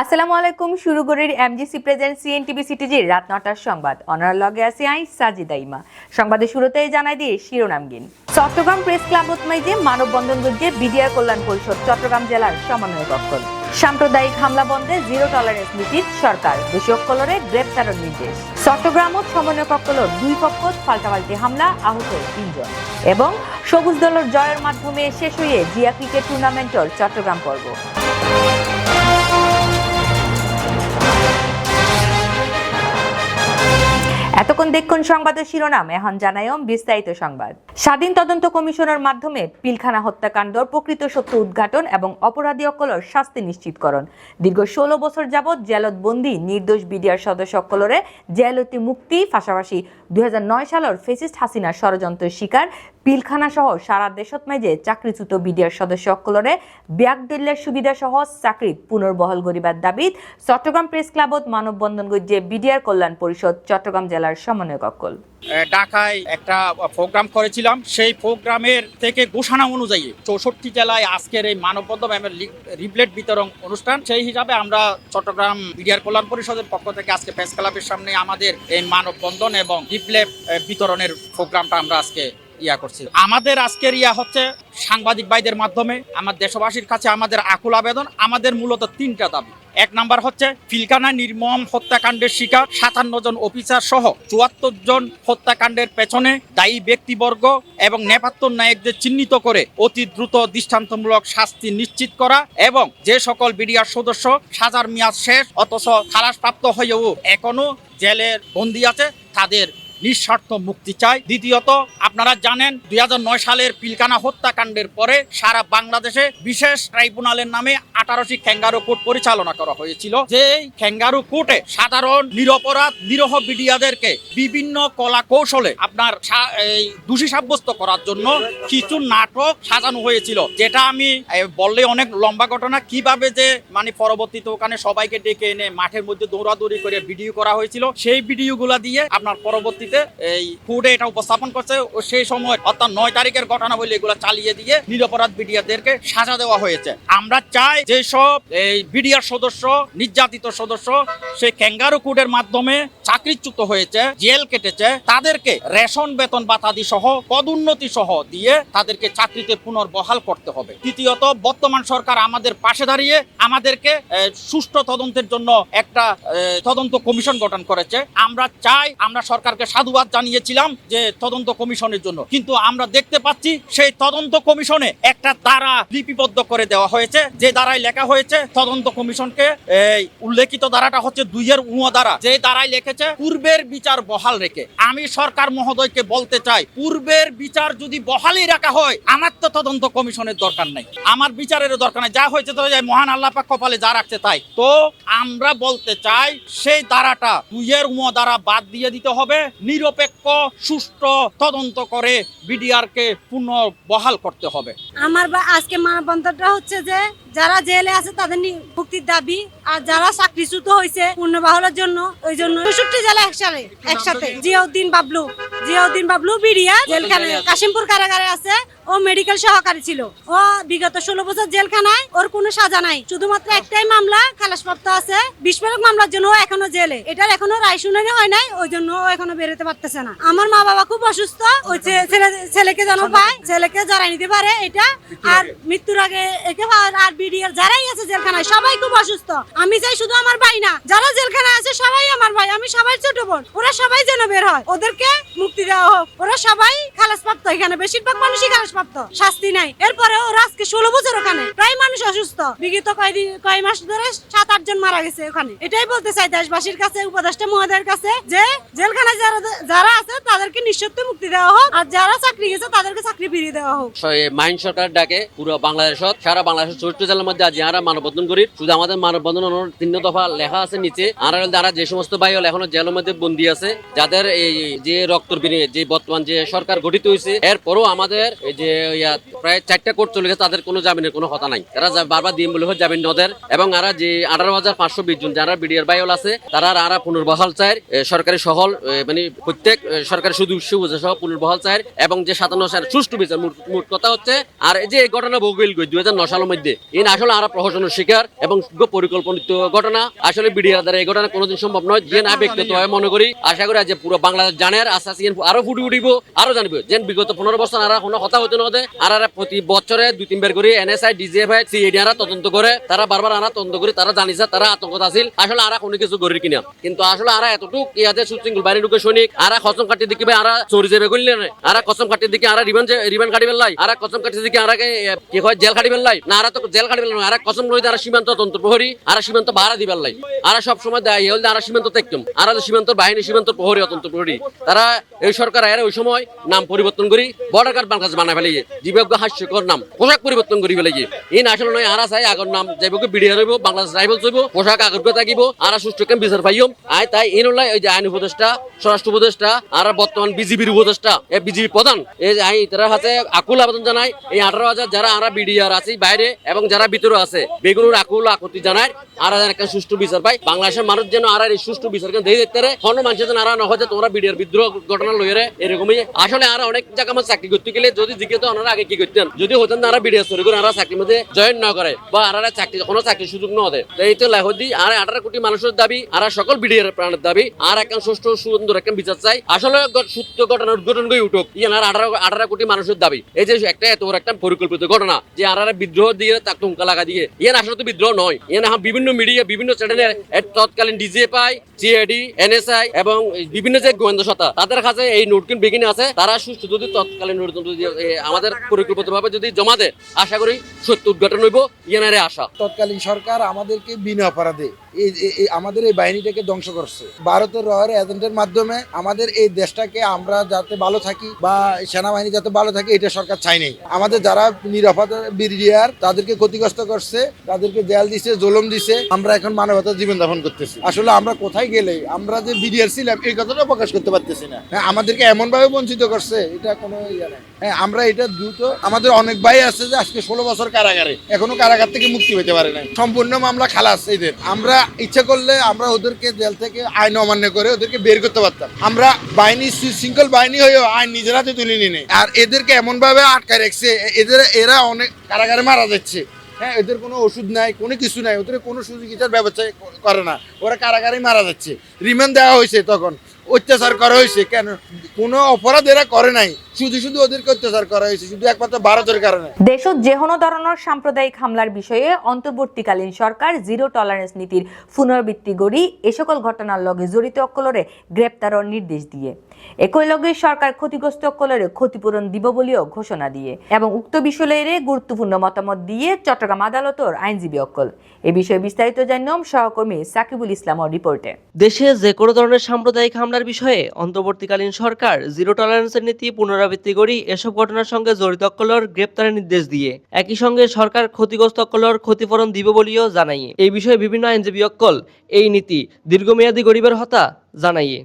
আসসালামু আলাইকুম শুরু করির এমজিসি প্রেজেন্ট সিএনটিভি সিটিজির রাত নটার সংবাদ। অনার লগে আছি আই সাজিদা ইমা। সংবাদের শুরুতেই জানাই দিয়ে শিরোনামগিন চট্টগ্রাম প্রেস ক্লাব উৎমাইজে মানববন্ধন গজ্জে বিডিআর কল্যাণ পরিষদ চট্টগ্রাম জেলার সমন্বয় দপ্তর সাম্প্রদায়িক হামলা বন্ধে জিরো টলারেন্স নীতির সরকার। দোষী কলরে গ্রেপ্তারের নির্দেশ। চট্টগ্রামত সমন্বয় কক্কলর দুই পক্ষ পাল্টাপাল্টি হামলা, আহত তিনজন। এবং সবুজ দলের জয়ের মাধ্যমে শেষ হয়ে জিয়া ক্রিকেট টুর্নামেন্টের চট্টগ্রাম পর্ব। এতক্ষণ দেখুন সংবাদের শিরোনাম। এখন জানায়ম বিস্তারিত সংবাদ। স্বাধীন তদন্ত কমিশনের মাধ্যমে পিলখানা হত্যাকাণ্ড, প্রকৃত সত্য উদ্ঘাটন এবং অপরাধী অকলর শাস্তি নিশ্চিতকরণ। দীর্ঘ ষোলো বছর যাবৎ জেলত বন্দী নির্দোষ বিডিআর সদস্য অকলরে জেলতি মুক্তি, পাশাপাশি দু হাজার নয় সালের ফেসিস্ট হাসিনা ষড়যন্ত্রের শিকার পিলখানা সহ সারা দেশত মাঝে চাকরিচ্যুত বিডিআর সদস্য সকলরে ব্যাগ দলীয় সুবিধা সহ চাকরি পুনর্বহল গরিবার দাবিত চট্টগ্রাম প্রেস ক্লাবত মানববন্ধন গজ্জে বিডিআর কল্যাণ পরিষদ চট্টগ্রাম জেলার সমন্বয় কক্কল ঢাকায় একটা প্রোগ্রাম করেছিলাম। সেই প্রোগ্রামের থেকে ঘোষণা অনুযায়ী চৌষট্টি জেলায় আজকের এই মানববন্ধন এবং রিপ্লেট বিতরণ অনুষ্ঠান। সেই হিসাবে আমরা চট্টগ্রাম মিডিয়ার কল্যাণ পরিষদের পক্ষ থেকে আজকে প্রেস ক্লাবের সামনে আমাদের এই মানববন্ধন এবং রিপ্লেট বিতরণের প্রোগ্রামটা আমরা আজকে ইয়া করছি। আমাদের আজকের ইয়া হচ্ছে সাংবাদিক ভাইদের মাধ্যমে। আমার দেশবাসীর কাছে আমাদের আকুল আবেদন। আমাদের মূলত তিনটা দাবি। এক নাম্বার হচ্ছে পিলখানা নির্মম হত্যাকাণ্ডের শিকার, সাতান্ন জন অফিসার সহ চুয়াত্তর জন হত্যাকাণ্ডের পেছনে দায়ী ব্যক্তিবর্গ এবং নেপাত্য নায়কদের চিহ্নিত করে অতি দ্রুত দৃষ্টান্তমূলক শাস্তি নিশ্চিত করা এবং যে সকল বিডিআর সদস্য সাজার মেয়াদ শেষ, অথচ খালাসপ্রাপ্ত হয়েও এখনও জেলের বন্দি আছে, তাদের নিঃস্বার্থ মুক্তি চাই। দ্বিতীয়ত, আপনারা জানেন দুই হাজার নয় সালের পিলকানা হত্যাকাণ্ডের পরে সারা বাংলাদেশে বিশেষ ট্রাইব্যুনালের নামে আঠারোটি খ্যাঙ্গারু কোর্ট পরিচালনা করা হয়েছিল। যে খ্যাঙ্গারু কোর্টে সাধারণ, নিরপরাধ, নিরহ বিডিয়াদেরকে বিভিন্ন কলা কৌশলে আপনার দোষী সাব্যস্ত করার জন্য কিছু নাটক সাজানো হয়েছিল। যেটা আমি বললে অনেক লম্বা ঘটনা। কীভাবে যে মানে পরবর্তীতে ওখানে সবাইকে ডেকে এনে মাঠের মধ্যে দৌড়াদৌড়ি করে ভিডিও করা হয়েছিল, সেই ভিডিওগুলো দিয়ে আপনার পরবর্তীতে এই ফুডে এটা উপস্থাপন করছে। ও সেই সময় অর্থাৎ নয় তারিখের ঘটনা বলে এগুলো চালিয়ে দিয়ে নিরপরাধ বিডিয়াদেরকে সাজা দেওয়া হয়েছে। আমরা চাই যেসব এই বিডিআর সদস্য, নির্যাতিত সদস্য, সেই ক্যাঙ্গারু কোডের মাধ্যমে চাকরিচ্যুত হয়েছে, জেল কেটেছে, তাদেরকে রেশন, বেতন বাতাদি সহ, পদোন্নতি সহ দিয়ে তাদেরকে চাকরিতে পুনর্বহাল করতে হবে। তৃতীয়ত বর্তমান সরকার আমাদের পাশে দাঁড়িয়ে আমাদেরকে সুষ্ঠু তদন্তের জন্য একটা তদন্ত কমিশন গঠন করেছে। আমরা চাই, আমরা সরকারকে সাধুবাদ জানিয়েছিলাম যে তদন্ত কমিশনের জন্য। কিন্তু আমরা দেখতে পাচ্ছি, সেই তদন্ত কমিশনে একটা দ্বারা লিপিবদ্ধ করে দেওয়া হয়েছে। যে দ্বারায় লেখা হয়েছে, তদন্ত কমিশনকে উল্লেখিত দ্বারাটা হচ্ছে দুইয়ের উঁ দ্বারা। যে দ্বারায় লিখেছে পূর্বের বিচার বহাল রেখে। আমি সরকার মহোদয়কে বলতে চাই, পূর্বের বিচার যদি বহালই রাখা হয়, আমার তো তদন্ত কমিশনের দরকার নাই। আমার বিচারেরও দরকার নাই। যা হয়েছে তো যাই মহান আল্লাহ পাক কপালে যা রাখছে তাই। তো আমরা বলতে চাই, সেই দ্বারাটা দুইয়ের উঁ দ্বারা বাদ দিয়ে দিতে হবে, নিরপেক্ষ, সুষ্ঠু তদন্ত করে বিডিআর কে পুনর্বহাল করতে হবে। আমার বা আজকে মানববন্ধনটা হচ্ছে যে যারা জেলে আছে তাদের মুক্তির দাবি, আর যারা চাকরিচ্যুত হয়েছে পূর্ণবাহলের জন্য, ওই জন্য চৌষট্টি জেলা একসাথে একসাথে। জিয়াউদ্দিন বাবলু জিয়াউদ্দিন বাবলু বিডিয়া জেলখানে কাশিমপুর কারাগারে আছে। ও মেডিকেল সহকারী ছিল। ও বিগত ষোলো বছর জেলখানায় ওর কোনো সাজা নাই। শুধুমাত্র একটাই মামলা খালাসপ্রাপ্ত আছে। বিস্ফোরক মামলার জন্য ও এখনও জেলে। এটার এখনও রায় শুনানি হয় নাই ওই জন্য ও এখনও বেরোতে পারতেছে না। আমার মা বাবা খুব অসুস্থ ওই ছেলে ছেলেকে যেন পায় ছেলেকে জড়াই নিতে পারে এটা। আর মৃত্যুর আগে একে আর বিডিআর যারাই আছে জেলখানায় সবাই খুব অসুস্থ। আমি চাই শুধু আমার ভাই না যারা জেলখানায় আছে সবাই আমার ভাই আমি সবাই ছোট বোন। ওরা সবাই যেন বের হয় ওদেরকে মুক্তি দেওয়া হোক। ওরা সবাই খালাসপ্রাপ্ত এখানে বেশিরভাগ মানুষই খালাসপ্রাপ্ত শাস্তি নাই। এরপরে ওরা আজকে ষোলো বছর ওখানে। প্রায় মানুষ অসুস্থ। বিগত কয়দিন, কয় মাস ধরে সাত, আট জন মারা গেছে ওখানে। এটাই বলতে চাই দেশবাসীর কাছে, উপদেষ্টা মহোদয়ের কাছে, যে জেলখানায় যারা যারা আছে তাদেরকে নিঃশর্ত মুক্তি দেওয়া হোক, আর যারা চাকরি গেছে তাদেরকে চাকরি ফিরিয়ে দেওয়া হোক। মাইন সরকারের ডাকে পুরো বাংলাদেশত, সারা বাংলাদেশের চৌষট্টি জেলার মধ্যে আজ আমরা মানববন্ধন করি শুধু আমাদের মানববন্ধন তিন দফা লেখা আছে নিচে। আর দ্বারা যে সমস্ত ভাই এখনও জেলের মধ্যে বন্দী আছে, যাদের এই যে রক্তর বিনিময়ে যে বর্তমান যে সরকার গঠিত হয়েছে এরপরও আমাদের এই যে প্রায় চারটা কোর্ট চলে গেছে, তাদের কোনো জামিনের কোনো কথা নাই। তারা বারবার দিন বলে জামিন নদের এবং আরা যে আঠারো হাজার পাঁচশো বিশ জন, যারা বিডিআর বাইল আছে, তারা আরা পুনর্বহাল চায় সরকারি সহল মানে প্রত্যেক সরকারি সহ পুনর্বহাল চায় এবং যে সাতান্ন সুষ্ঠু বিচার, মোট- কথা হচ্ছে, আর এই যে ঘটনা ভোগিল দুই হাজার নয় সালের মধ্যে এই আসলে আরা প্রহসনের শিকার এবং পরিকল্পনিত ঘটনা, আসলে বিডিআর দ্বারা এই ঘটনা কোনোদিন সম্ভব নয় যে না ব্যক্তিগতভাবে মনে করি, আশা করি যে পুরো বাংলাদেশ জানের আস্তে আরও ফুটি উঠিব, আরও জানবে যে বিগত পনেরো বছর আর কোনো কথা না হতে আর প্রতি বছরে দুই তিনবার করে এনএসআই ডিজিএফআই সিএডি আরা তদন্ত করে, তারা বারবার আনা তদন্ত করে, তারা জানিছে তারা আসলে কোনো কিছু করি কিনা। কিন্তু আসলে এতটুক ইয়াতে বাইরে ঢুকে সৈনিক কাটি দিকে না কাটি দিকে রিবান রিবান কাটি দিকে কি হয় জেল কাটি বেলাই না, আরা তো জেল কাটি বেলাই আরা কসম রইতে সীমান্ত তন্ত্র প্রহরী, আরা সীমান্ত ভাড়া দিবার লাই আরা সব সময় দেয় হল আরা সীমান্ত দেখতাম আরা সীমান্ত বাহিনী, সীমান্ত প্রহরী অতন্ত্র প্রহরী। তারা এই সরকার এর ওই সময় নাম পরিবর্তন করি বর্ডার গার্ড বাংলাদেশ বানা হাস্যকর নাম, পোশাক পরিবর্তন এই নয় আরা চাই আগর নাম। যাইবকে বাংলাদেশ হইব পোশাক থাকিব আরা বিচার পাইম। আই, তাই এই নয় ওই যে আইন উপদেষ্টা স্বরাষ্ট্র উপদেষ্টা আর বর্তমান উপদেষ্টা এ প্রধান এই আই হাতে আকুল আবেদন জানাই, এই আঠারো হাজার যারা আমরা বিডিআর আছি বাইরে এবং যারা ভিতরে আছে বেগুনের আকুল আকুতি জানায় আর একটা সুষ্ঠু বিচার পাই বাংলাদেশের মানুষ যেন আর এই সুষ্ঠু বিচার কেন দিয়ে দেখতে পারে কোনো মানুষের যেন আর না হয় তোমরা বিডিআর বিদ্রোহ ঘটনা লইরে এরকমই। আসলে আর অনেক জায়গা আমার চাকরি করতে গেলে যদি ওনারা আগে কি করতেন যদি হতেন বিডিআর সরি করে আর চাকরির মধ্যে জয়েন না করে বা চাকরি, কোনো চাকরির সুযোগ না হতে। তো এই তো আর আঠারো কোটি মানুষের দাবি, আর সকল বিডিআর প্রাণের দাবি, আর সুষ্ঠু সুন্দর বিচার চাই। আসলে ঘটনা, উদ্ঘাটন করে উঠুক আঠারো আঠারো কোটি মানুষের দাবি। এই যে একটা এত বড় একটা পরিকল্পিত ঘটনা, যে আর বিদ্রোহ দিয়ে তাক টুমকা লাগা দিয়ে। ইয়ান আসলে তো বিদ্রোহ নয়, ইয়ান বিভিন্ন মিডিয়া, বিভিন্ন চ্যানেলের তৎকালীন ডিজিএফআই সিআইডি এনএসআই এবং বিভিন্ন যে গোয়েন্দা সত্তা, তাদের কাছে এই নোটকিন বিঘিনি আছে। তারা সুস্থ যদি তৎকালীন আমাদের পরিকল্পিত ভাবে যদি জমা দেয়, আশা করি সত্য উদ্ঘাটন হইব, ইয়ানারে আশা। তৎকালীন সরকার আমাদেরকে বিনা অপরাধে এই আমাদের এই বাহিনীটাকে ধ্বংস করছে। ভারতের রয়ের এজেন্টের মাধ্যমে আমাদের এই দেশটাকে আমরা যাতে ভালো থাকি বা সেনাবাহিনী যাতে ভালো থাকে, এটা সরকার চাই নাই। আমাদের যারা নিরাপদ বিরিয়ার তাদেরকে ক্ষতিগ্রস্ত করছে, তাদেরকে জেল দিছে, জুলুম দিছে, আমরা এখন মানবতার জীবন যাপন করতেছি। আসলে আমরা কোথায় গেলে, আমরা যে বিডিআর ছিলাম, এই কথাটা প্রকাশ করতে পারতেছি না। হ্যাঁ আমাদেরকে এমন ভাবে বঞ্চিত করছে, এটা কোনো ইয়ে নাই। হ্যাঁ আমরা এটা দ্রুত। আমাদের অনেক ভাই আছে যে আজকে ষোলো বছর কারাগারে, এখনও কারাগার থেকে মুক্তি পেতে পারে নাই। সম্পূর্ণ মামলা খালাস এদের। আমরা ইচ্ছা করলে আমরা ওদেরকে জেল থেকে আইন অমান্য করে ওদেরকে বের করতে পারতাম। আমরা বাহিনী, শৃঙ্খল বাহিনী হয়েও আইন নিজের হাতে তুলে নিয়ে আর এদেরকে এমন ভাবে আটকায় রাখছে, এদের, এরা অনেক কারাগারে মারা যাচ্ছে। হ্যাঁ এদের কোনো ওষুধ নাই, কোনো কিছু নাই, ওদের কোনো সুচিকিৎসার ব্যবস্থা করে না। ওরা কারাগারেই মারা যাচ্ছে। রিমান্ড দেওয়া হয়েছে তখন। অত্যাচার করা হয়েছে। কেন? কোনো অপরাধ এরা করে নাই। শুধু শুধু ওদেরকে অত্যাচার করা হয়েছে শুধু একমাত্র ভারতের কারণে। দেশত যে কোনো ধরনের সাম্প্রদায়িক হামলার বিষয়ে অন্তর্বর্তীকালীন সরকার জিরো টলারেন্স নীতির পুনরাবৃত্তি গড়ি এ সকল ঘটনার লগে জড়িত অকলরে গ্রেপ্তারের নির্দেশ দিয়ে। একই লগে সরকার ক্ষতিগ্রস্ত অকলরে ক্ষতিপূরণ দিব বলেও ঘোষণা দিয়ে এবং উক্ত বিষয়ে গুরুত্বপূর্ণ মতামত দিয়ে চট্টগ্রাম আদালতর আইনজীবী অকল। এ বিষয়ে বিস্তারিত জানাম সহকর্মী সাকিবুল ইসলামর রিপোর্টে। দেশে যে কোনো ধরনের সাম্প্রদায়িক হামলার বিষয়ে অন্তর্বর্তীকালীন সরকার জিরো টলারেন্সের নীতি পুনরাবৃত্তি করি এসব ঘটনার সঙ্গে জড়িত কলর গ্রেপ্তারের নির্দেশ দিয়ে। একই সঙ্গে সরকার ক্ষতিগ্রস্ত কলর ক্ষতিপূরণ দিব বলেও জানাইয়ে। এই বিষয়ে বিভিন্ন আইনজীবী অকল এই নীতি দীর্ঘমেয়াদী গরিবের হতা জানাইয়ে।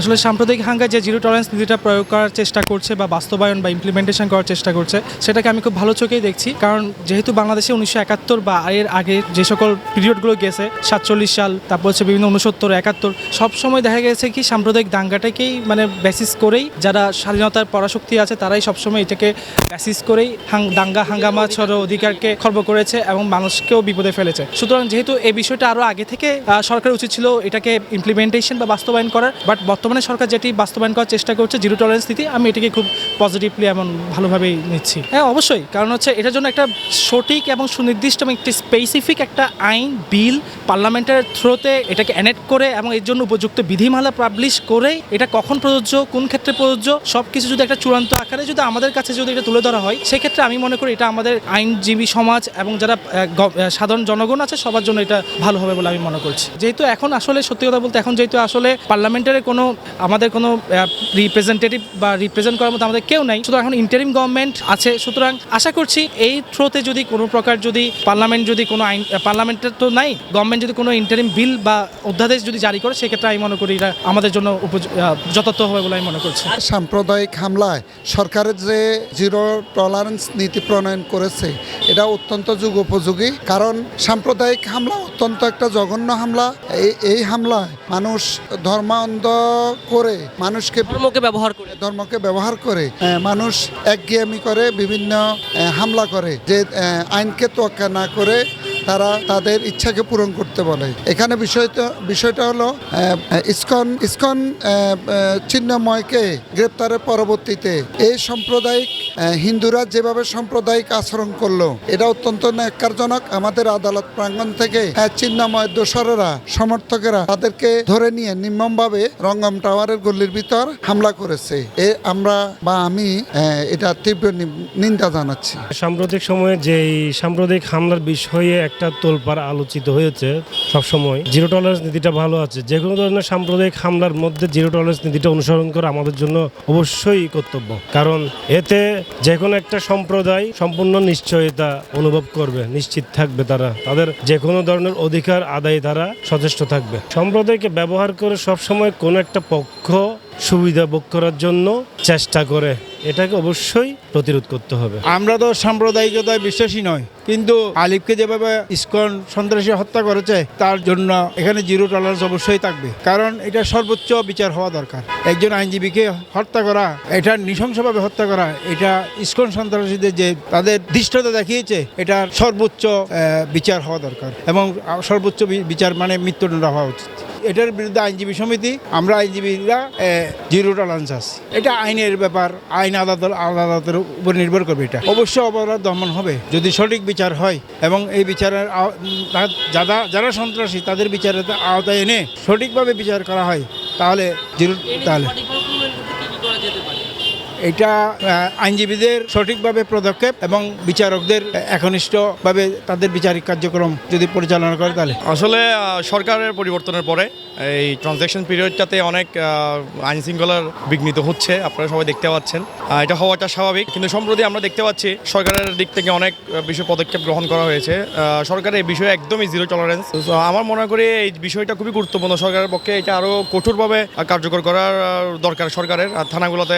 আসলে সাম্প্রদায়িক হাঙ্গায় যে জিরো টলারেন্স নীতিটা প্রয়োগ করার চেষ্টা করছে বা বাস্তবায়ন বা ইমপ্লিমেন্টেশন করার চেষ্টা করছে সেটাকে আমি খুব ভালো চোখেই দেখছি। কারণ যেহেতু বাংলাদেশে উনিশশো একাত্তর বা এর আগে যে সকল পিরিয়ডগুলো গেছে সাতচল্লিশ সাল তারপর হচ্ছে বিভিন্ন উনসত্তর একাত্তর সব সময় দেখা গেছে কি সাম্প্রদায়িক দাঙ্গাটাকেই মানে বেসিস করেই যারা স্বাধীনতার পরাশক্তি আছে তারাই সবসময় এটাকে বেসিস করেই দাঙ্গা হাঙ্গামা ছড়ো অধিকারকে খর্ব করেছে এবং মানুষকেও বিপদে ফেলেছে। সুতরাং যেহেতু এই বিষয়টা আরও আগে থেকে আহ, সরকার উচিত ছিল এটাকে ইমপ্লিমেন্টেশন বা বাস্তবায়ন করার বাট বর্তমানে সরকার যেটি বাস্তবায়ন করার চেষ্টা করছে জিরো টলারেন্স নীতি, আমি এটিকে খুব পজিটিভলি এমন ভালোভাবেই নিচ্ছি। হ্যাঁ অবশ্যই, কারণ হচ্ছে এটার জন্য একটা সঠিক এবং সুনির্দিষ্ট এবং একটি স্পেসিফিক একটা আইন, বিল পার্লামেন্টের থ্রোতে এটাকে অ্যানেক্ট করে এবং এর জন্য উপযুক্ত বিধিমালা পাবলিশ করে এটা কখন প্রযোজ্য, কোন ক্ষেত্রে প্রযোজ্য সব কিছু যদি একটা চূড়ান্ত আকারে যদি আমাদের কাছে যদি এটা তুলে ধরা হয়, সেক্ষেত্রে আমি মনে করি এটা আমাদের আইনজীবী সমাজ এবং যারা সাধারণ জনগণ আছে, সবার জন্য এটা ভালো হবে বলে আমি মনে করছি। যেহেতু এখন আসলে সত্যি কথা বলতে, এখন যেহেতু আসলে পার্লামেন্টের কোনো আমাদের কোনো রিপ্রেজেন্টেটিভ বা রিপ্রেজেন্ট করার মতো আমাদের কেউ নাই। সুতরাং এখন ইন্টারিম গভর্নমেন্ট আছে। সুতরাং আশা করছি এই থ্রোতে যদি কোনো প্রকার যদি পার্লামেন্ট যদি কোনো আইন পার্লামেন্টের তো নাই গভর্নমেন্ট যদি কোনো ইন্টারিম বিল বা অধ্যাদেশ যদি জারি করে, সেক্ষেত্রে আমি মনে করি এটা আমাদের জন্য যথার্থ হবে বলে আমি মনে করছি। সাম্প্রদায়িক হামলায় সরকারের যে জিরো টলারেন্স নীতি প্রণয়ন করেছে, এটা অত্যন্ত যুগ উপযোগী। কারণ সাম্প্রদায়িক হামলা অত্যন্ত একটা জঘন্য হামলা। এই হামলায় মানুষ ধর্মান্ধ করে মানুষকে ধর্মকে ব্যবহার করে। ধর্মকে ব্যবহার করে মানুষ একঘেয়েমি করে বিভিন্ন হামলা করে যে আইনকে তোয়াক্কা না করে তারা তাদের ইচ্ছাকে পূরণ করতে বলে। এখানে বিষয়টা বিষয়টা হলো ইসকন ইসকন চিহ্নময়কে গ্রেপ্তারের পরবর্তীতে এই সাম্প্রদায়িক হিন্দুরা যেভাবে সাম্প্রদায়িক আচরণ করল, এটা অত্যন্ত ন্যাক্কারজনক। আমাদের আদালত প্রাঙ্গণ থেকে চিহ্নময় দোসরেরা, সমর্থকেরা তাদেরকে ধরে নিয়ে নির্মমভাবে রঙ্গম টাওয়ারের গল্লির ভিতর হামলা করেছে। এ আমরা বা আমি এটা তীব্র নিন্দা জানাচ্ছি। সাম্প্রতিক সময়ে যে এই সাম্প্রদায়িক হামলার বিষয়ে একটা তোলপাড় আলোচিত হয়েছে সবসময়। জিরো টলারেন্স নীতিটা ভালো আছে। যে কোনো ধরনের সাম্প্রদায়িক হামলার মধ্যে জিরো টলারেন্স নীতিটা অনুসরণ করা আমাদের জন্য অবশ্যই কর্তব্য। কারণ এতে যে কোনো একটা সম্প্রদায় সম্পূর্ণ নিশ্চয়তা অনুভব করবে, নিশ্চিত থাকবে তারা। তাদের যে কোনো ধরনের অধিকার আদায়ে তারা সচেষ্ট থাকবে। সম্প্রদায়কে ব্যবহার করে সবসময় কোনো একটা পক্ষ সুবিধা ভোগ করার জন্য চেষ্টা করে। এটাকে অবশ্যই প্রতিরোধ করতে হবে। আমরা তো সাম্প্রদায়িকতায় বিশ্বাসী নয়, কিন্তু আলিফকে যেভাবে ইসকন সন্ত্রাসী হত্যা করেছে, তার জন্য এখানে জিরো টলারেন্স অবশ্যই থাকবে। কারণ এটা সর্বোচ্চ বিচার হওয়া দরকার। একজন আইনজীবীকে হত্যা করা, এটা নৃশংসভাবে হত্যা করা, এটা ইসকন সন্ত্রাসীদের যে তাদের দৃষ্টতা দেখিয়েছে এটা সর্বোচ্চ বিচার হওয়া দরকার এবং সর্বোচ্চ বিচার মানে মৃত্যুদণ্ড হওয়া উচিত। এটার বিরুদ্ধে আইনজীবী সমিতি আমরা আইনজীবীরা জিরো টলারেন্স আছি। এটা আইনের ব্যাপার আইন আদালত আদালতের উপর নির্ভর করবে এটা। অবশ্য অপরাধ দমন হবে যদি সঠিক বিচার হয় এবং এই বিচারের যারা যারা সন্ত্রাসী তাদের বিচারের আওতায় এনে সঠিকভাবে বিচার করা হয় তাহলে জিরো তাহলে এটা আইনজীবীদের সঠিকভাবে পদক্ষেপ এবং বিচারকদের একনিষ্ঠভাবে তাদের বিচারিক কার্যক্রম যদি পরিচালনা করে তাহলে। আসলে সরকারের পরিবর্তনের পরে এই ট্রানজ্যাকশন পিরিয়ডটাতে অনেক আইন শৃঙ্খলার বিঘ্নিত হচ্ছে আপনারা সবাই দেখতে পাচ্ছেন। এটা হওয়াটা স্বাভাবিক কিন্তু সম্প্রতি আমরা দেখতে পাচ্ছি সরকারের দিক থেকে অনেক বিষয় পদক্ষেপ গ্রহণ করা হয়েছে। আহ, সরকারের এই বিষয়ে একদমই জিরো টলারেন্স আমার মনে করি এই বিষয়টা খুবই গুরুত্বপূর্ণ। সরকারের পক্ষে এটা আরও কঠোরভাবে কার্যকর করার দরকার সরকারের। আর থানাগুলোতে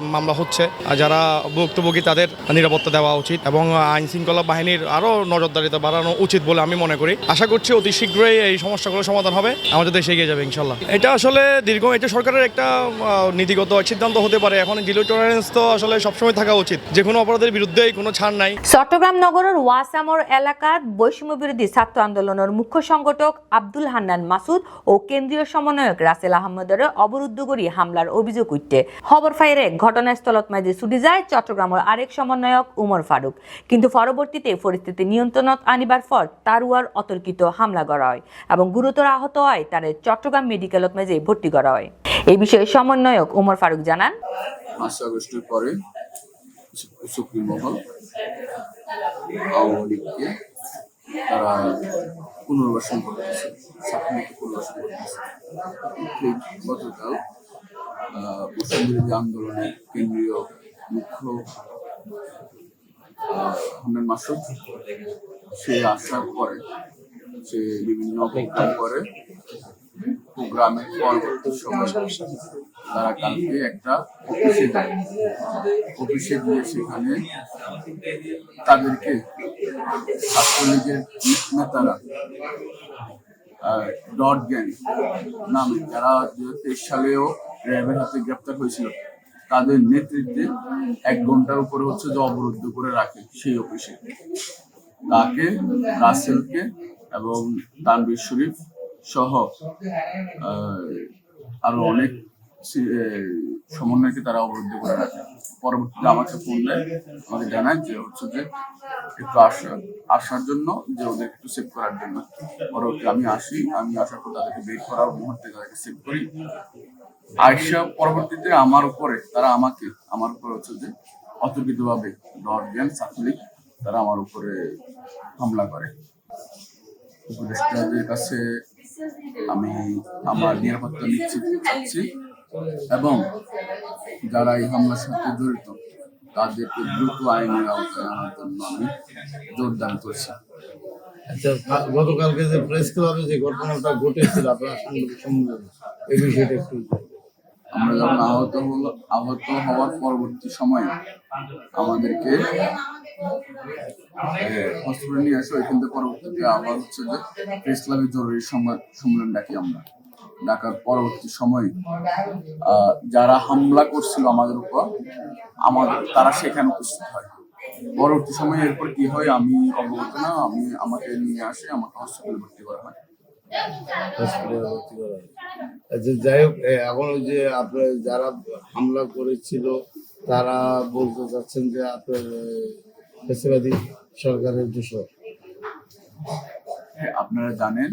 মামলা হচ্ছে। আর যারা ভুক্তভোগী তাদের নিরাপত্তা দেওয়া উচিত এবং আইন শৃঙ্খলা বাহিনীর আরও নজরদারিতা বাড়ানো উচিত বলে আমি মনে করি। আশা করছি অতি শীঘ্রই এই সমস্যাগুলো সমাধান হবে। আমাদের দেশে এগিয়ে যাবে, ইনশাল্লাহ। এটা আসলে দীর্ঘ এটা সরকারের একটা নীতিগত সিদ্ধান্ত হতে পারে। এখন জিরো টলারেন্স তো আসলে সবসময় থাকা উচিত। যে কোনো অপরাধের বিরুদ্ধেই কোনো ছাড় নাই। চট্টগ্রাম নগরের ওয়াসামর এলাকাত বৈষম্য বিরোধী ছাত্র আন্দোলনের মুখ্য সংগঠক আব্দুল হান্নান মাসুদ ও কেন্দ্রীয় সমন্বয়ক রাসেল আহমদের অবরুদ্ধ করি হামলার অভিযোগ উঠতে খবর ফাইরে ঘটনাস্থলত মাঝে ছুটি যায় চট্টগ্রামের আরেক সমন্বয়ক উমর ফারুক। কিন্তু পরবর্তীতে পরিস্থিতি নিয়ন্ত্রণত আনিবার পর তারুয়ার অতর্কিত হামলা করা হয় এবং গুরুতর আহত হয় তারে চট্টগ্রাম মেডিকেলত মাঝে ভর্তি করা হয়। এই বিষয়ে সমন্বয়ক উমর ফারুক জানান। পাঁচই আগস্টের পরে সুপ্রিম মহল, আওয়ামী তারা পুনর্বাসন করতেছে গতকাল আন্দোলনের কেন্দ্রীয় মুখ্য হান্নান মাসুদ, সে আসার পরে, সে বিভিন্ন প্রোগ্রাম করে প্রোগ্রামের তারা কালকে একটা অফিসে অফিসে গিয়ে সেখানে তাদেরকে ছাত্রলীগের নেতারা ডট গ্যাং নামে যারা দু হাজার তেইশ সালেও র্যাবের হাতে গ্রেপ্তার হয়েছিল, তাদের নেতৃত্বে এক ঘণ্টার উপরে হচ্ছে যে অবরুদ্ধ করে রাখে সেই অফিসে। তাকে রাসেলকে এবং তানবীর শরীফ সহ আরও অনেক সমন্বয়কে তারা অবরুদ্ধ করে রাখে। পরবর্তীতে আমাকে ফোন দেয়, আমাকে জানায় যে হচ্ছে যে একটু আসা, আসার জন্য, যে ওদের একটু সেভ করার জন্য। পরবর্তী আমি আসি, আমি আসার পর তাদেরকে বের করার মুহূর্তে তাদেরকে সেভ করি। আয়সা পরবর্তীতে আমার উপরে, তারা আমাকে, আমার উপরে হচ্ছে যে অতর্কিতভাবে জ্ঞান, ছাত্রলীগ, তারা আমার উপরে হামলা করে। উপদেষ্টাদের কাছে আমি আমার নিরাপত্তা নিশ্চিত চাচ্ছি এবং যারা এই হামলার সাথে জড়িত, তাদেরকে দ্রুত আইনের আওতায় আনার জন্য আমি জোরদান করছি। আচ্ছা গতকালকে যে প্রেস ক্লাবে যে ঘটনাটা ঘটেছিল, আপনার সাংবাদিক সম্মেলনে এই বিষয়টা একটু আমরা যখন আহত হলো, আহত হওয়ার পরবর্তী সময়ে আমাদেরকে হসপিটালে নিয়ে আসো এখান থেকে পরবর্তীতে আবার হচ্ছে যে প্রেস ক্লাবে জরুরি সম্মেলন ডাকি আমরা। ডাকার পরবর্তী সময়ে যারা হামলা করছিল আমাদের উপর, আমাদের, তারা সেখানে উপস্থিত হয়। পরবর্তী সময়ে এরপর কি হয়, আমি অবগত না, আমি আমাকে নিয়ে আসে, আমাকে হসপিটালে ভর্তি করা হয়। হসপিটালে ভর্তি করা আচ্ছা যাই হোক এখন যে আপনার যারা হামলা করেছিল তারা বলতে চাচ্ছেন যে আপনার সরকারের হ্যাঁ, আপনারা জানেন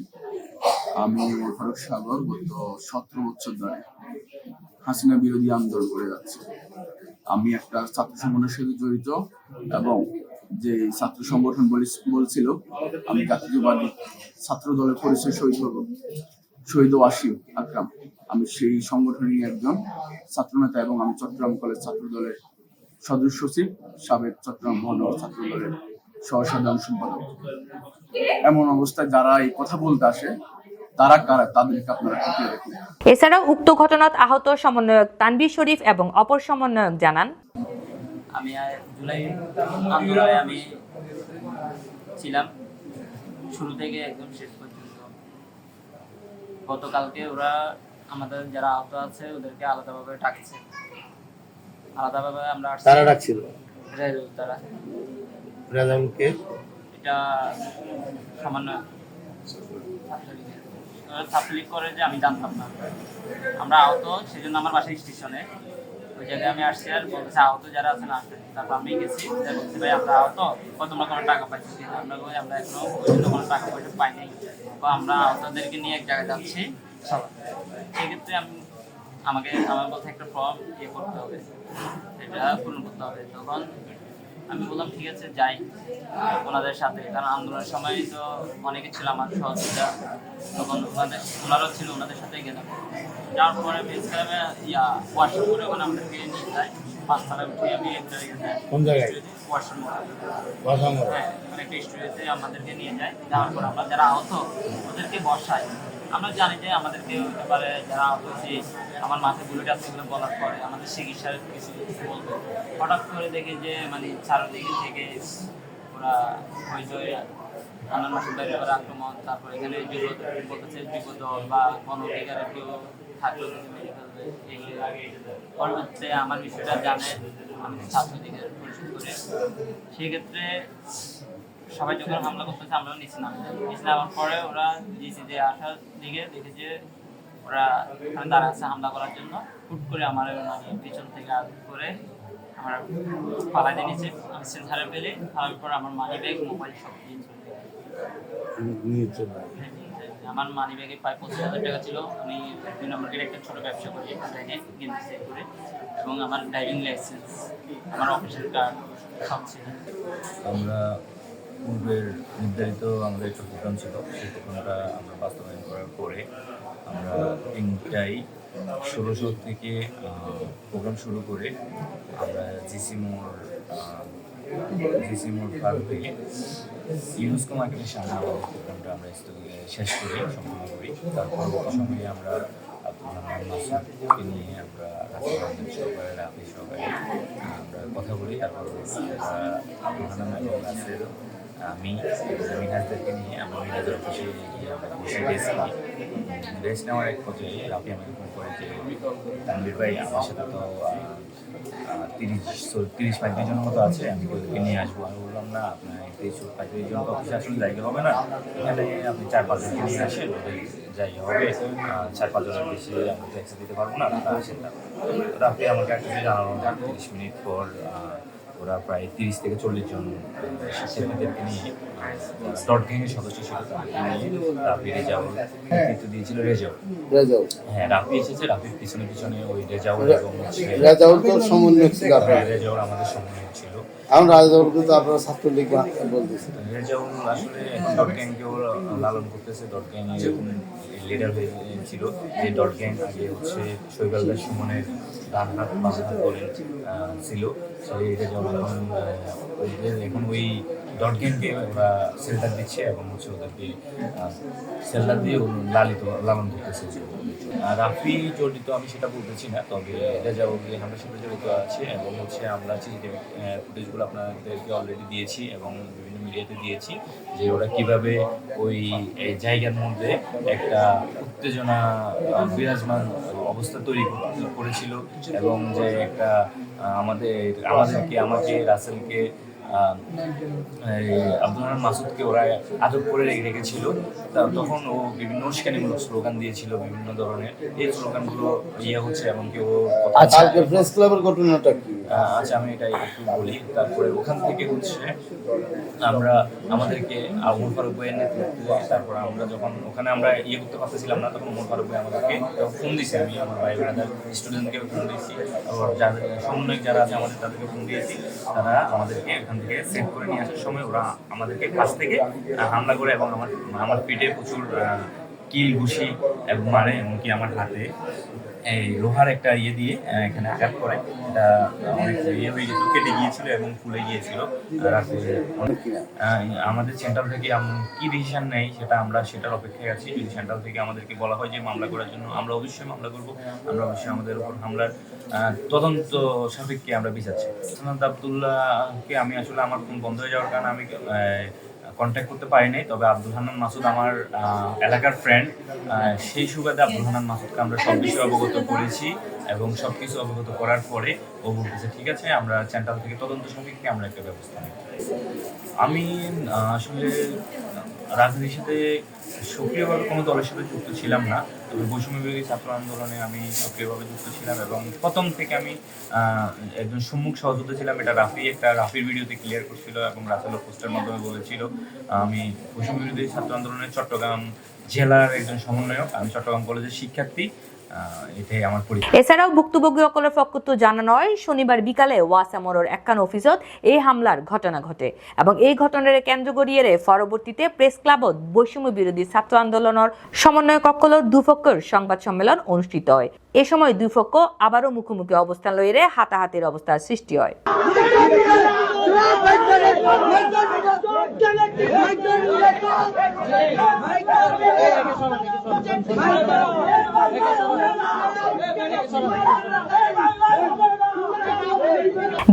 আমি ফারুক সাগর গত সতেরো বছর ধরে হাসিনা বিরোধী আন্দোলন করে যাচ্ছি। আমি একটা ছাত্র সংগঠনের সাথে জড়িত এবং যে ছাত্র সংগঠন বলি- বলছিল, আমি জাতীয়বাদী ছাত্র দলের পরিচয় শহীদ হব শহীদ ওয়াসিম আকরাম। আমি সেই সংগঠনের একজন ছাত্রনেতা এবং আমি চট্টগ্রাম কলেজ ছাত্র দলের সদস্য সচিব, সাবেক চট্টগ্রাম মহানগর ছাত্র দলের সহ সাধারণ সম্পাদক। এমন অবস্থায় যারা এই কথা বলতে আসে, তারা কারা, তাদেরকে আপনারা এছাড়াও উক্ত ঘটনাত আহত সমন্বয়ক তানভীর শরীফ এবং অপর সমন্বয়ক জানান আমি আর জুলাই আন্দোলনে আমি ছিলাম। শুরু থেকে একদম শেষ পর্যন্ত। গতকালকে ওরা আমাদের যারা আহত আছে ওদেরকে আলাদাভাবে ডাকছে। আলাদাভাবে আমরা তারা ডাকছিল? তারা। রেজাউলকে? এটা সামান্য ছাত্রলীগ করে যে আমি জানতাম না। আমরা আহত সেই জন্য আমার বাসা স্টেশনে। ওই জায়গায় আমি আসছি আর বলতেছে, আহত যারা আছে না আসে তারপর আমি গেছি। বলছি ভাই, আমরা আহত। ও তোমরা কোনো টাকা পাচ্ছি আমরা বলি আমরা এখনও পর্যন্ত কোনো টাকা পয়সা পাই নাই। তো আমরা আহতদেরকে নিয়ে এক জায়গায় যাচ্ছি। সেক্ষেত্রে আমি, আমাকে, আমার বলতে একটা ফর্ম ইয়ে করতে হবে। সেটা পূরণ করতে হবে। তখন আমি বললাম ঠিক আছে যাই। ওনাদের সাথে কারণ আন্দোলনের সময় তো অনেকে ছিল আমার সহযোগিতা তখন ওনাদের ওনারাও ছিল ওনাদের সাথে গেলাম। যাওয়ার পরে বেস ক্যাম্পে ইয়া ওয়াশরুম করে ওখানে আমাদেরকে নিয়ে যায়। পাঁচতলা উঠে আমি একটা কোন জায়গায়? ওয়াশরুম মোড়। হ্যাঁ মানে একটা স্টুডিওতে আমাদেরকে নিয়ে যায়। যাওয়ার পর আমরা যারা আহত ওদেরকে বসাই আমরা জানি যে আমাদেরকে হতে পারে যারা হয়েছে আমার মাথায় বুলেট আছে এগুলো বলার পরে আমাদের চিকিৎসার কিছু কিছু বলবে। হঠাৎ করে দেখি যে মানে চারদিকে থেকে ওরা আমার মাসের বাইরে ওরা আক্রমণ, তারপর এখানে বিপদ বলতেছে বিপদ বা অনধিকারের কেউ থাকলে ওদেরকে মেরে আমার বিষয়টা জানে, আমি ছাত্রদিকের পরিশোধ করে। সেক্ষেত্রে সবাই যখন হামলা করতেছে আমরাও নিচে নামি নিচে নামার পরে ওরা জিসি যে আসার দিকে দেখে যে ওরা দাঁড়া আছে হামলা করার জন্য। হুট করে আমার মানে পিছন থেকে আঘাত করে আমার পালাই দিয়ে নিচে আমি সেন্সারে পেলে ফেলার পর আমার মানি ব্যাগ মোবাইল সব চলে নিয়ে চলে। হ্যাঁ। আমার মানি ব্যাগে প্রায় পঁচিশ হাজার টাকা ছিল। আমি দুই নম্বর গেটে একটা ছোট ব্যবসা করি ব্যাগে গেঞ্জি সেল করে এবং আমার ড্রাইভিং লাইসেন্স আমার অফিসের কার্ড সব ছিল। আমরা পূর্বের নির্ধারিত আমাদের একটা প্রোগ্রাম ছিল, সেই প্রোগ্রামটা আমরা বাস্তবায়ন করার পরে আমরা তিনটাই ষোলোশো থেকে প্রোগ্রাম শুরু করে আমরা জিসি মোড় জিসি মোড় পার হয়ে ইউনেস্কো মার্কেটের সামনে আমাদের প্রোগ্রামটা আমরা শেষ করি সম্পূর্ণ করি। তার পরবর্তী সময়ে আমরা নিয়ে আমরা রাষ্ট্রবান্ধব সহকারে রাফি আমরা কথা বলি। তারপর এবং আমি মিনাজদেরকে নিয়ে আমরা মিনাজের অফিসে গিয়ে বসে রেস্ট নিই। নেওয়ার এক পর্যায়ে রাফি আমাকে ফোন করে যে তানবির ভাই, আমার সাথে তো তিরিশ তিরিশ পঁয়ত্রিশ জনের মতো আছে, আমি ওদেরকে নিয়ে আসব? আমি বললাম, না, আপনার তিরিশ পঁয়ত্রিশ জন তো অফিসে আসলে জায়গা হবে না। এখানে আপনি চার পাঁচজনকে নিয়ে আসেন জায়গা হবে। চার পাঁচজনের বেশি আমি ট্যাক্সি দিতে পারব না আপনারা আসেন না রাফি আমাকে একটা জানানো তিরিশ মিনিট পর ওরা প্রায় তিরিশ থেকে চল্লিশ জন শিক্ষার্থীদেরকে নিয়ে ডট গ্যাংয়ের সদস্য ছিল তাদেরকে নিয়ে রাফি রেজাউল নেতৃত্ব দিয়েছিল রেজাউল। রেজাউল। হ্যাঁ রাফি এসেছে রাফির পিছনে পিছনে ওই রেজাউল এবং রেজাউল তো সমন্বয়ক ছিল। হ্যাঁ, রেজাউল আমাদের সমন্বয়ক ছিল। এখন রাজাউলকে তো আপনারা ছাত্রলীগ বলতেছে। রেজাউল আসলে ডট গ্যাংকেও লালন করতেছে। ডট গ্যাং এরকম লিডার হয়েছিল যে ডট গ্যাং আগে হচ্ছে শৈবাল দাস সুমনের হাত বলে আহ, ছিল। সেই রেজাউল এখন ওই ডট গ্যাংকে ওরা সেল্টার দিচ্ছে এবং হচ্ছে ওদেরকে সেল্টার দিয়ে লালিত লালন করতেছে আর রাফি জড়িত আমি সেটা বলতেছি না তবে রেজাউল আমার সাথে জড়িত আছে এবং হচ্ছে আমরা সিসিটিভি ফুটেজগুলো আপনাদেরকে অলরেডি দিয়েছি এবং বিভিন্ন মিডিয়াতে দিয়েছি যে ওরা কীভাবে ওই জায়গার মধ্যে একটা উত্তেজনা বিরাজমান অবস্থা তৈরি করেছিল এবং যে একটা আমাদের, আমাদেরকে, আমাকে, রাসেলকে আব্দুল রহমান মাসুদকে ওরা আটক করে রেখে রেখেছিল। তখন ও বিভিন্ন উস্কানিমূলক স্লোগান দিয়েছিল, বিভিন্ন ধরনের। এই স্লোগানগুলো ইয়ে হচ্ছে এমনকি কেউ আজকে প্রেস ক্লাবের ঘটনাটা কি? আচ্ছা আমি এটা একটু বলি। তারপরে ওখান থেকে হচ্ছে আমরা আমাদেরকে ওমর ফারুক ভাইয়ের নেতৃত্বে, তারপর আমরা যখন ওখানে আমরা ইয়ে করতে পারতেছিলাম না, তখন ওমর ফারুক ভাই আমাদেরকে ফোন দিয়েছি আমি আমার ভাই ব্রাদার স্টুডেন্টকে ফোন দিয়েছি। আবার যাদের সমন্বয়ক যারা আছে আমাদের, তাদেরকে ফোন দিয়েছি। তারা আমাদেরকে এখান থেকে সেভ করে নিয়ে আসার সময় ওরা আমাদেরকে কাছ থেকে হামলা করে এবং আমার আমার পিঠে প্রচুর কিল, ঘুষি এবং মারে এমনকি আমার হাতে। এই লোহার একটা ইয়ে দিয়ে এখানে আঘাত করে। এটা অনেক ইয়ে হয়ে গেছিল কেটে গিয়েছিল এবং ফুলে গিয়েছিল। আমাদের সেন্ট্রাল থেকে কি ডিসিশন নেই সেটা আমরা সেটার অপেক্ষায় আছি। যদি সেন্ট্রাল থেকে আমাদেরকে বলা হয় যে মামলা করার জন্য আমরা অবশ্যই মামলা করব আমরা অবশ্যই আমাদের উপর হামলার তদন্ত সাপেক্ষে আমরা বিচার চাই। সানাদ আবদুল্লাহকে আমি আসলে আমার ফোন বন্ধ হয়ে যাওয়ার কারণে আমি কন্ট্যাক্ট করতে পারি নাই, তবে আব্দুল হান্নান মাসুদ আমার এলাকার ফ্রেন্ড সেই সুবাদে আব্দুল হান্নান মাসুদকে আমরা সব বিষয়ে অবগত করেছি এবং সব কিছু অবগত করার পরে ও বলতেছে, ঠিক আছে, আমরা চ্যান্টাল থেকে তদন্ত সাপেক্ষে আমরা একটা ব্যবস্থা নিই। আমি আসলে, রাজনীতির সাথে সক্রিয়ভাবে কোনো দলের সাথে যুক্ত ছিলাম না। তবে বৈষম্য বিরোধী ছাত্র আন্দোলনে আমি সক্রিয়ভাবে যুক্ত ছিলাম এবং প্রথম থেকে আমি একজন সম্মুখ সহযোদ্ধা ছিলাম। এটা রাফি, একটা রাফির ভিডিওতে ক্লিয়ার করছিল এবং রাসেল পোস্টের মাধ্যমে বলেছিল, আমি বৈষম্য বিরোধী ছাত্র আন্দোলনের চট্টগ্রাম জেলার একজন সমন্বয়ক, আমি চট্টগ্রাম কলেজের শিক্ষার্থী। এটাই আমার পরিচয়। এছাড়াও ভুক্তভোগী সকলের পক্ষ জানানো হয় শনিবার বিকালে ওয়াসামোড়র একখান অফিসত এই হামলার ঘটনা ঘটে এবং এই ঘটনার কেন্দ্র করিয়ে পরবর্তীতে প্রেস ক্লাবত বৈষম্য বিরোধী ছাত্র আন্দোলনের সমন্বয় কক্ষলত দুপক্ষের সংবাদ সম্মেলন অনুষ্ঠিত হয়। এ সময় দুই পক্ষ আবারও মুখোমুখি অবস্থান লইরে হাতাহাতির অবস্থার সৃষ্টি হয়।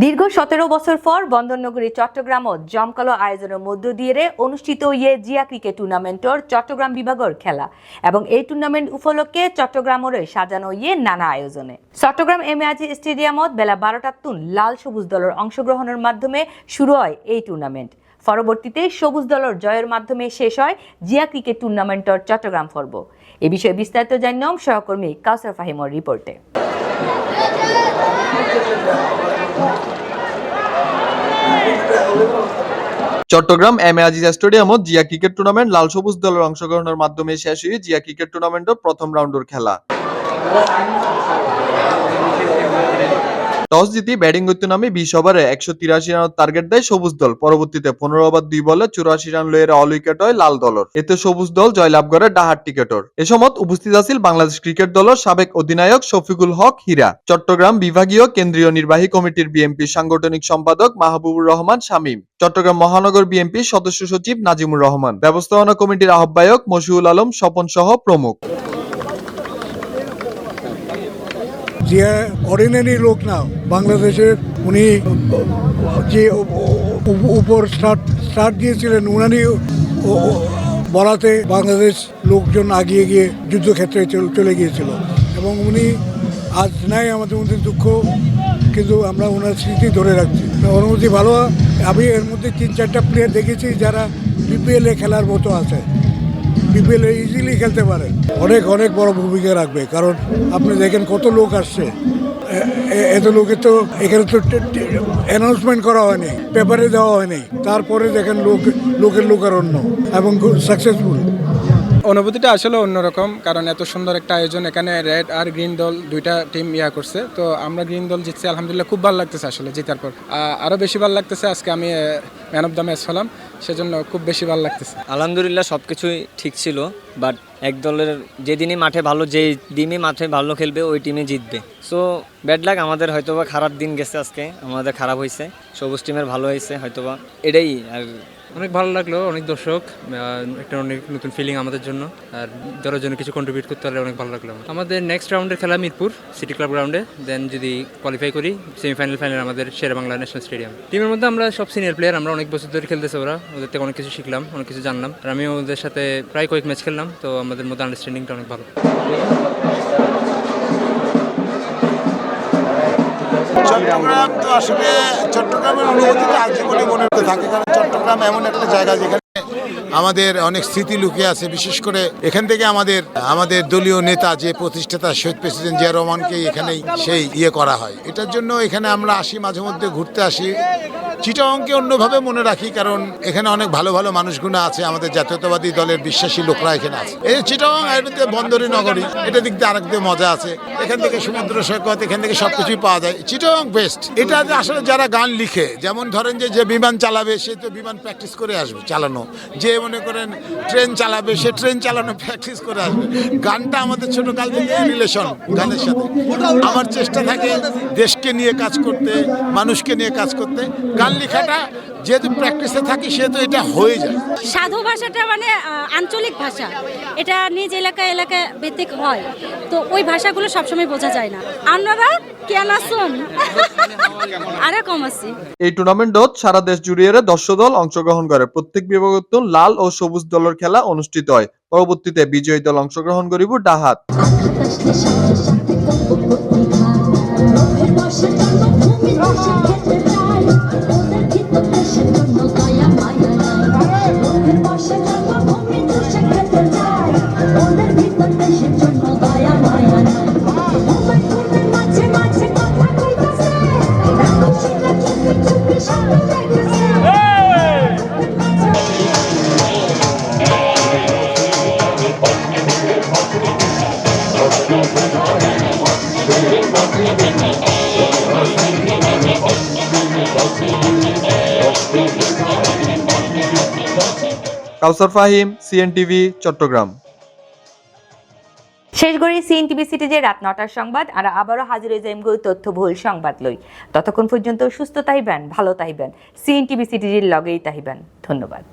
দীর্ঘ সতেরো বছর পর বন্দরনগরী চট্টগ্রামত জমকালো আয়োজনের মধ্য দিয়ে অনুষ্ঠিত ইয়ে জিয়া ক্রিকেট টুর্নামেন্টর চট্টগ্রাম বিভাগের খেলা। এবং এই টুর্নামেন্ট উপলক্ষে চট্টগ্রামের সাজানো ইয়ে নানা আয়োজনে। চট্টগ্রাম এম আজি স্টেডিয়ামত বেলা বারোটার তুন লাল সবুজ দলের অংশগ্রহণের মাধ্যমে শুরু হয় এই টুর্নামেন্ট। পরবর্তীতে সবুজ দলের জয়ের মাধ্যমে শেষ হয় জিয়া ক্রিকেট টুর্নামেন্টর চট্টগ্রাম পর্ব। এ বিষয়ে বিস্তারিত নাম সহকর্মী কাউসার ফাহিমর রিপোর্টে। চট্টগ্রাম এম এ আজিজা স্টেডিয়ামত জিয়া ক্রিকেট টুর্নামেন্ট লাল সবুজ দলের অংশগ্রহণের মাধ্যমে শেষ হয়ে জিয়া ক্রিকেট টুর্নামেন্টের প্রথম রাউন্ডের খেলা। টস জিতি ব্যাটিং করতে নামে বিশ ওভারে একশো তিরাশি রানের টার্গেট দেয় সবুজ দল। পরবর্তীতে পনেরো ওভার দুই বলে চুরাশি রান লইয়ের অল উইকেট হয় লাল দলের। এতে সবুজ দল জয়লাভ করে ডাহার টিকেটর এ সময় উপস্থিত আছিল বাংলাদেশ ক্রিকেট দলের সাবেক অধিনায়ক শফিকুল হক হীরা। চট্টগ্রাম বিভাগীয় কেন্দ্রীয় নির্বাহী কমিটির বিএনপি সাংগঠনিক সম্পাদক মাহবুবুর রহমান শামীম। চট্টগ্রাম মহানগর বিএনপির সদস্য সচিব নাজিমুর রহমান। ব্যবস্থাপনা কমিটির আহ্বায়ক মশিউল আলম স্বপন সহ প্রমুখ। যে অর্ডিনারি লোক না, বাংলাদেশের উনি যে উপ- উপর স্টার্ট স্টার্ট দিয়েছিলেন, উনারই বলাতে বাংলাদেশ লোকজন আগিয়ে গিয়ে যুদ্ধক্ষেত্রে চলে গিয়েছিল। এবং উনি আজ নাই আমাদের মধ্যে দুঃখ, কিন্তু আমরা ওনার স্মৃতি ধরে রাখছি। অনুমতি ভালো, আমি এর মধ্যে তিন, চারটা প্লেয়ার দেখেছি যারা বিপিএলে খেলার মতো আছে। বিপিএল ইজিলি খেলতে পারে। অনেক অনেক বড় ভূমিকা রাখবে। কারণ আপনি দেখেন কত লোক আসছে। এত লোকে তো এখানে তো অ্যানাউন্সমেন্ট করা হয়নি পেপারে দেওয়া হয়নি। তারপরে দেখেন লোক, লোকের লোকারণ্য এবং সাকসেসফুল অনুভূতিটা আসলে অন্যরকম, কারণ এত সুন্দর একটা আয়োজন এখানে রেড আর গ্রিন দল দুইটা টিম ইয়া করছে। তো আমরা গ্রিন দল জিতছি, আলহামদুলিল্লাহ খুব ভালো লাগতেছে আসলে জেতার পর। আরও বেশি ভালো লাগতেছে আজকে আমি ম্যান অফ দ্য ম্যাচ হলাম, সেজন্য খুব বেশি ভালো লাগতেছে। আলহামদুলিল্লাহ সব কিছুই ঠিক ছিল বাট এক দলের যেদিনই মাঠে ভালো যে টিমই মাঠে ভালো খেলবে, ওই টিমে জিতবে। সো ব্যাড লাক আমাদের হয়তোবা খারাপ দিন গেছে আজকে, আমাদের খারাপ হয়েছে সবুজ টিমের ভালো হয়েছে হয়তোবা, এটাই আর অনেক ভালো লাগল, অনেক দর্শক একটা অনেক নতুন ফিলিং আমাদের জন্য, আর দলের জন্য কিছু কন্ট্রিবিউট করতে পারলে অনেক ভালো লাগল আমাদের। নেক্সট রাউন্ডের খেলা মিরপুর সিটি ক্লাব গ্রাউন্ডে দেন যদি কোয়ালিফাই করি সেমিফাইনাল ফাইনাল আমাদের শের বাংলা ন্যাশনাল স্টেডিয়াম টিমের মধ্যে আমরা সব সিনিয়র প্লেয়ার আমরা অনেক বছর ধরে খেলতেছে ওরা, ওদের থেকে অনেক কিছু শিখলাম, অনেক কিছু জানলাম, আর আমি ওদের সাথে প্রায় কয়েক ম্যাচ খেললাম, তো আমাদের মধ্যে আন্ডারস্ট্যান্ডিংটা অনেক ভালো। চট্টগ্রাম তো আসলে চট্টগ্রামের অনুভূতিটা আজীবনই মনে থাকে কারণ চট্টগ্রাম এমন একটা জায়গা যেখানে আমাদের অনেক স্মৃতি লুকিয়ে আছে, বিশেষ করে এখান থেকে আমাদের আমাদের দলীয় নেতা যে প্রতিষ্ঠাতা শহীদ প্রেসিডেন্ট জিয়া রহমানকে এখানেই সেই ইয়ে করা হয়। এটার জন্য এখানে আমরা আসি, মাঝে মধ্যে ঘুরতে আসি। চিটাংকে অন্যভাবে মনে রাখি, কারণ এখানে অনেক ভালো ভালো মানুষগুলো আছে, আমাদের জাতীয়তাবাদী দলের বিশ্বাসী লোকরা এখানে আছে। এই চিটাং এমনিতে বন্দরী নগরী, এটা দিক দিয়ে আরেক দিয়ে মজা আছে। এখান থেকে সমুদ্র সৈকত, এখান থেকে সবকিছুই পাওয়া যায়। চিটাং বেস্ট এটা আসলে যারা গান লিখে, যেমন ধরেন যে যে বিমান চালাবে, সে তো বিমান প্র্যাকটিস করে আসবে চালানো। যে মনে করেন, ট্রেন চালাবে, সে ট্রেন চালানো প্র্যাকটিস করে আসবে। গানটা আমাদের ছোটকাল থেকে রিলেশন গানের সাথে। আমার চেষ্টা থাকে দেশকে নিয়ে কাজ করতে, মানুষকে নিয়ে কাজ করতে। গান লেখাটা যেহেতু প্র্যাকটিসে থাকি সেহেতু এটা হয়ে যায়। সাধু ভাষাটা মানে আঞ্চলিক ভাষা। এটা নিজ এলাকা এলাকা ভিত্তিক হয়। তো ওই ভাষাগুলো সবসময় বোঝা যায় না। আপনারা কেন আসুন আরে কম আছি। এই টুর্নামেন্টত সারা দেশ জুড়িয়ে দর্শক দল অংশগ্রহণ করে। প্রত্যেক বিভাগত লাল ও সবুজ দলের খেলা অনুষ্ঠিত হয়। পরবর্তীতে বিজয়ী দল অংশগ্রহণ করিব ডাহাত। Okay. কাউসার ফাহিম, সিএনটিভি, চট্টগ্রাম। শেষ করি সিএনটিভি সিটিজে রাত নটার সংবাদ, আর আবারও হাজির হয়ে যাইম গই তথ্যবহুল সংবাদ লই। ততক্ষণ পর্যন্ত সুস্থ তাইবেন ভালো তাইবেন সিএনটিভি সিটিজির লগেই তাইবেন ধন্যবাদ।